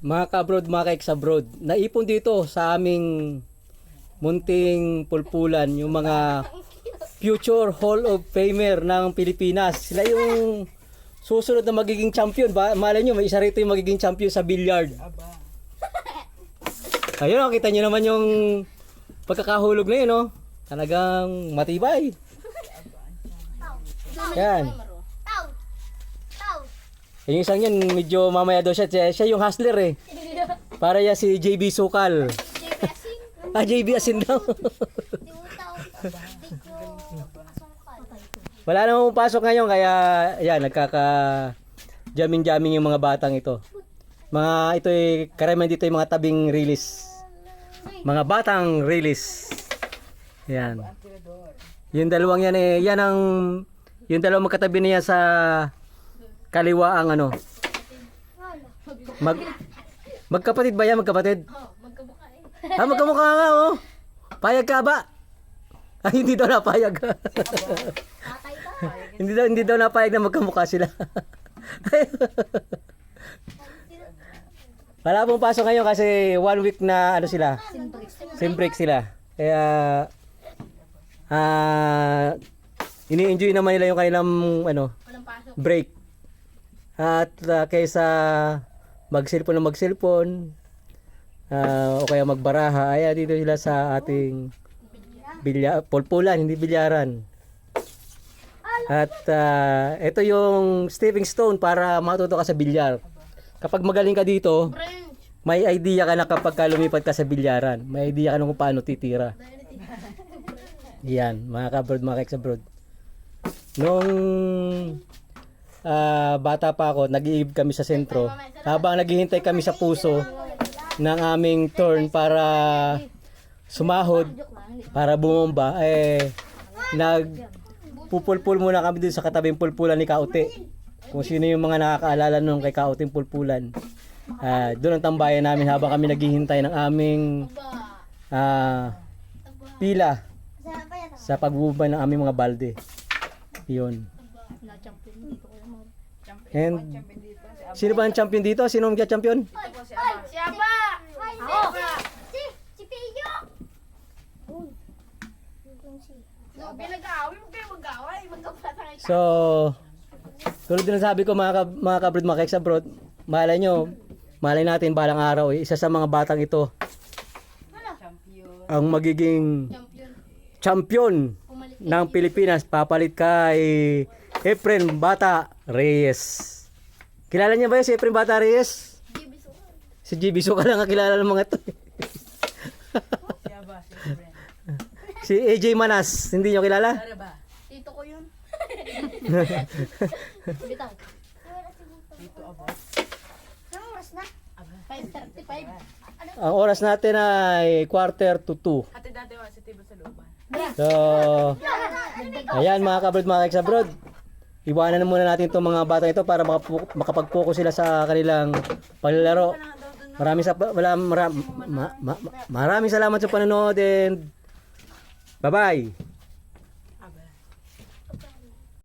Mga ka-abroad, mga ka-ex-abroad, naipon dito sa aming munting pulpulan yung mga future Hall of Famer ng Pilipinas. Sila yung susunod na magiging champion. Ba? Malay nyo, may isa rito yung magiging champion sa billiard. Ayun, oh, kita nyo naman yung pagkakahulog na yun, oh. Talagang matibay. Yan. Eh, Yung isang yan, medyo mamaya daw siya. Siya, siya yung hustler eh. Para ya si JB Sukal. Ah, JB Asin daw. Wala namang pasok ngayon kaya yan nagkaka jamming-jamming yung mga batang ito. Mga ito ay karamihan dito yung mga tabing release. Mga batang release. Yan. Yung dalawang yan eh, yan ang yung dalawang magkatabi niya sa kaliwa ang ano. Mag Magkapatid ba yan? Magkapatid? Oh, magkabuka eh. Ah, magkamukha nga oh. Payag ka ba? Ay, hindi daw napayag. Hindi daw hindi daw napayag na magkamukha sila. Wala pong pasok ngayon kasi one week na ano sila. Sim break sila. Kaya ah ini-enjoy naman nila yung kanilang ano break. At ah, kaysa mag-cellphone na mag-cellphone ah, o kaya magbaraha, ay dito sila sa ating bilya, pulpulan, hindi bilyaran. At ah, ito yung stepping stone para matuto ka sa bilyar. Kapag magaling ka dito, may idea ka na kapag ka lumipat ka sa bilyaran. May idea ka na kung paano titira. Yan, mga kabroad, mga ex-abroad. Nung ah, bata pa ako, nag-iib kami sa sentro. Habang naghihintay kami sa puso ng aming turn para sumahod, para bumomba, eh, nag pupulpul muna kami dun sa katabing pulpulan ni Kaute. Kung sino yung mga nakakaalala nung kay Kauting pulpulan. Ah, doon ang tambayan namin habang kami naghihintay ng aming ah, pila sa pagbubay ng aming mga balde. Yun. Na-champion dito ko naman. And sino ba ang champion dito? Sino ang champion? Ay! Ay! Si Aba! Ako! Si! Si Piyo! So, tulad din sabi ko mga, ka, mga kabrood, mga keks abroad, malay nyo, malay natin balang araw, eh, isa sa mga batang ito, ang magiging Champion. champion ng Pilipinas, papalit kay Efren Bata Reyes. Kilala niya ba yun si Efren Bata Reyes? GB Sukan. Si GB Suka lang ang kilala ng mga to. si AJ Manas, hindi niyo kilala? Tito ko yun. Bitaw. Tito Aba. Anong oras na? 5.35. Ano? Ang oras natin ay quarter to two. Ate dati wa sa tibo sa looban. So, ayan mga kabrod, mga keks abroad. Iwanan na muna natin itong mga bata ito para makapag-focus sila sa kanilang paglalaro. Maraming sa wala mara, ma, ma, ma- maraming salamat sa panonood and bye-bye.